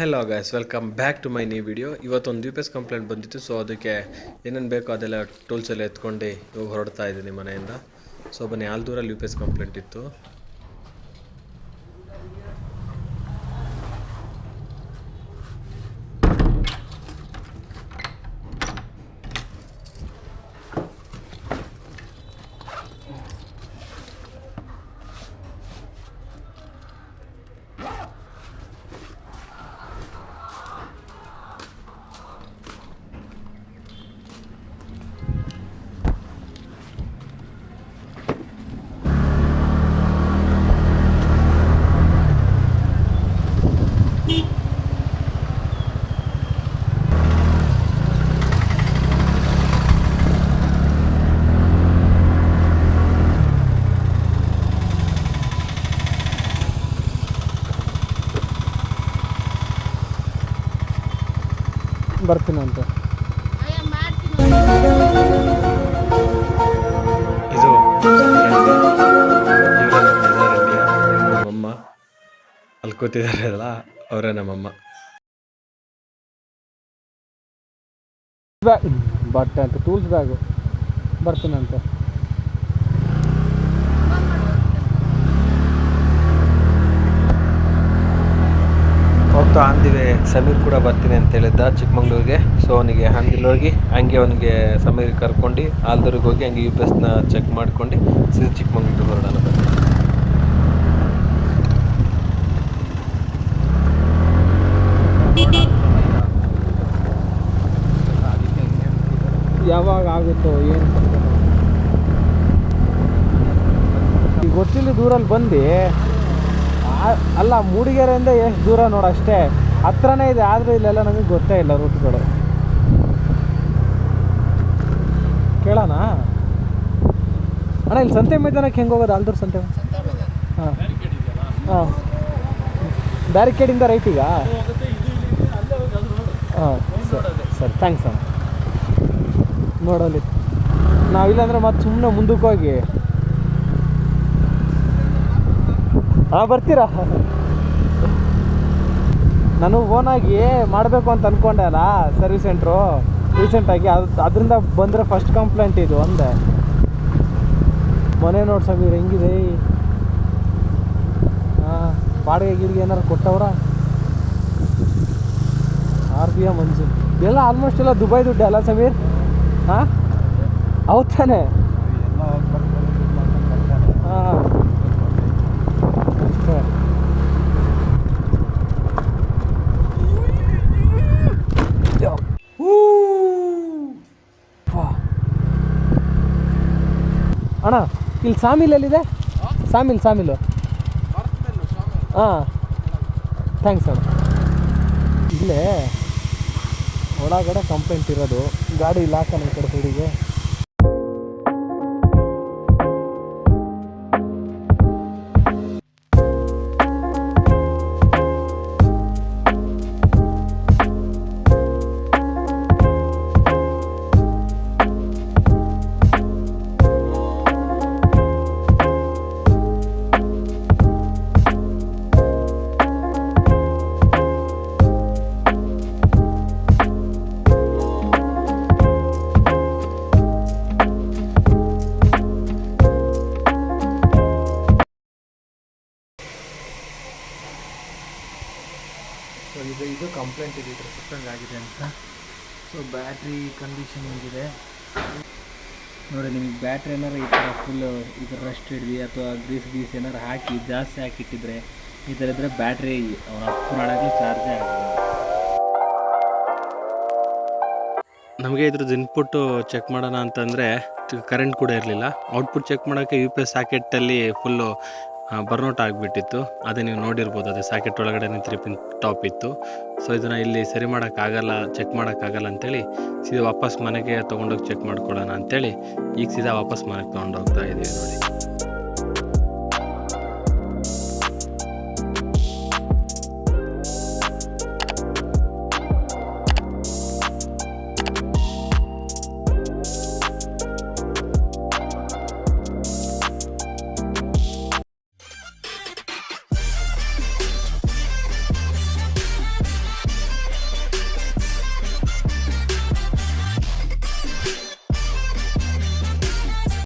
Hello guys welcome back to my new video ಇವತ್ತೊಂದು U P S complaint ಬಂದಿತ್ತು so ಅದಕ್ಕೆ ಏನೇನು ಬೇಕೋ ಅದೆಲ್ಲ ಟೂಲ್ಸ್ ಎಲ್ಲ ಎತ್ಕೊಂಡು, ಇವಾಗ ಹೊರಡ್ತಾ ಇದ್ದೀನಿ ಮನೆಯಿಂದ. ಸೊ ಬನ್ನಿ ಆಲ್ದೂರಲ್ಲಿ ಯು ಪಿ ಎಸ್ ಕಂಪ್ಲೇಂಟ್ ಇತ್ತು. ಬರ್ತೀನಂತ ಇದು ನಮ್ಮಮ್ಮ ಅಲ್ಲಿ ಕೂತಿದಾರಲ್ಲ ಅವರೇ ನಮ್ಮಮ್ಮ. ಬ್ಯಾಗ್ ಬಟ್ಟೆ ಅಂತ ಟೂಲ್ಸ್ ಬ್ಯಾಗು ಬರ್ತೀನಂತೆ ಹೋಗ್ತಾ ಅಂದಿವೆ ಸಮೀರ್ ಕೂಡ ಬರ್ತೀನಿ ಅಂತ ಹೇಳಿದ್ದ ಚಿಕ್ಕಮಂಗ್ಳೂರಿಗೆ. ಸೊ ಅವನಿಗೆ ಹಂಗಿಲ್ಲಿ ಹೋಗಿ, ಹಂಗೆ ಅವನಿಗೆ ಸಮೀರ್ ಕರ್ಕೊಂಡು, ಆಲ್ದೂರಿಗೆ ಹೋಗಿ ಹಂಗೆ ಯು ಪಿ ಎಸ್ನ ಚೆಕ್ ಮಾಡ್ಕೊಂಡು, ಸೀದಾ ಚಿಕ್ಕಮಂಗ್ಳೂರಿಗೆ ಹೊರಡೋಣ ಯಾವಾಗ ಆಗುತ್ತೋ ಏನು ಈಗ ಗೊತ್ತಿಲ್ಲ, ದೂರಲ್ಲಿ ಬಂದು. ಅಲ್ಲ ಮೂಡಿಗೆರೆಯಿಂದ ಎಷ್ಟು ದೂರ ನೋಡು ಅಷ್ಟೇ. ಹತ್ರನೇ ಇದೆ ಆದರೂ ಇಲ್ಲೆಲ್ಲ ನಮಗೆ ಗೊತ್ತೇ ಇಲ್ಲ ರೂಟ್ಗಳು. ಕೇಳೋಣ? ಅಣ್ಣ ಇಲ್ಲಿ ಸಂತೆ ಮೈದಾನಕ್ಕೆ ಹೆಂಗೆ ಹೋಗೋದು? ಆಲ್ದೂರು ಸಂತೆ ಹಾಂ. ಹಾಂ. ಬ್ಯಾರಿಕೇಡಿಂದ ರೈಟಿಗ ಹಾಂ ಸರಿ ಸರಿ ಥ್ಯಾಂಕ್ಸ್ ಅಣ್ಣ. ನೋಡಲಿ. ನಾವಿಲ್ಲಾಂದ್ರೆ ಮತ್ತೆ ಸುಮ್ಮನೆ ಮುಂದಕ್ಕೆ ಹೋಗಿ. ಹಾಂ ಬರ್ತೀರಾ? ನಾನು ಓನಾಗಿ ಮಾಡಬೇಕು ಅಂತ ಅಂದ್ಕೊಂಡೆ ಅಲ್ಲ ಸರ್ವಿಸ್ ಸೆಂಟ್ರು ರೀಸೆಂಟಾಗಿ ಅದು, ಅದರಿಂದ ಬಂದರೆ ಫಸ್ಟ್ ಕಂಪ್ಲೇಂಟ್ ಇದು ಒಂದೇ ಮನೆ ನೋಡಿ ಸಮೀರ್, ಹೆಂಗಿದೆ? ಹಾಂ ಬಾಡಿಗೆ ಗಿಡಿಗೆ ಏನಾರು ಕೊಟ್ಟವ್ರ? ಆರ್ ಬಿ ಎ ಮಂಜು ಎಲ್ಲ ಆಲ್ಮೋಸ್ಟ್ ಎಲ್ಲ ದುಬೈ ದುಡ್ಡು ಅಲ್ಲ ಸಮೀರ್? ಹಾಂ ಹೌದು ತಾನೆ ಹಾಂ ಅಷ್ಟೇ ವಾ. ಅಣ್ಣ, ಇಲ್ಲಿ ಸಾಮಿಲ್ ಎಲ್ಲಿದೆ? Sawmill, sawmill. ಹಾಂ. ಥ್ಯಾಂಕ್ಸ್ ಅಣ್ಣ. ಇಲ್ಲೇ ಒಳಗಡೆ ಕಂಪ್ಲೇಂಟ್ ಇರೋದು, ಗಾಡಿ ಇಲ್ಲ ಹಾಕೋಣ ಕಡೆ ಸೈಡಿಗೆ. ಸೊ ಇದು ಇದು ಕಂಪ್ಲೇಂಟ್ ಇದೆ ಇದ್ರ ಸುತ್ತಂಗೆ ಆಗಿದೆ ಅಂತ. ಸೊ ಬ್ಯಾಟ್ರಿ ಕಂಡೀಷನ್ ಹೇಗಿದೆ? ನೋಡಿ ನಿಮಗೆ ಬ್ಯಾಟ್ರಿ ಏನಾರು ಈ ಥರ ಫುಲ್ ಇದು ರಸ್ಟ್ ಹಿಡ್ದು ಅಥವಾ ಗ್ರೀಸ್ ಗೀಸ್ ಏನಾರು ಹಾಕಿ ಜಾಸ್ತಿ ಹಾಕಿಟ್ಟಿದ್ರೆ ಈ ಥರ ಇದ್ದರೆ ಬ್ಯಾಟ್ರಿ ಅಪ್ಪು ನಾಡಾಗಲಿ ಚಾರ್ಜೇ ಆಗಲ್ಲ ನಮಗೆ ಇದ್ರದ್ದು ಇನ್ಪುಟ್ಟು ಚೆಕ್ ಮಾಡೋಣ ಅಂತಂದರೆ ಕರೆಂಟ್ ಕೂಡ ಇರಲಿಲ್ಲ. ಔಟ್ಪುಟ್ ಚೆಕ್ ಮಾಡೋಕ್ಕೆ ಯು ಪಿ ಎಸ್ ಸಾಕೆಟಲ್ಲಿ ಫುಲ್ಲು ಬರ್ನೌಟ್ ಆಗಿಬಿಟ್ಟಿತ್ತು. ಅದೇ ನೀವು ನೋಡಿರ್ಬೋದು, ಅದೇ ಸಾಕೆಟ್ ಒಳಗಡೆ ತ್ರೀ ಪಿನ್ ಟಾಪ್ ಇತ್ತು. ಸೊ ಇದನ್ನು ಇಲ್ಲಿ ಸರಿ ಮಾಡೋಕ್ಕಾಗಲ್ಲ ಚೆಕ್ ಮಾಡೋಕ್ಕಾಗಲ್ಲ ಅಂತೇಳಿ ಸೀದಾ ವಾಪಸ್ ಮನೆಗೆ ತೊಗೊಂಡೋಗಿ ಚೆಕ್ ಮಾಡ್ಕೊಳ್ಳೋಣ ಅಂತೇಳಿ ಈಗ ಸೀದಾ ವಾಪಸ್ ಮನೆಗೆ ತೊಗೊಂಡೋಗ್ತಾ ಇದ್ದೀವಿ ನೋಡಿ.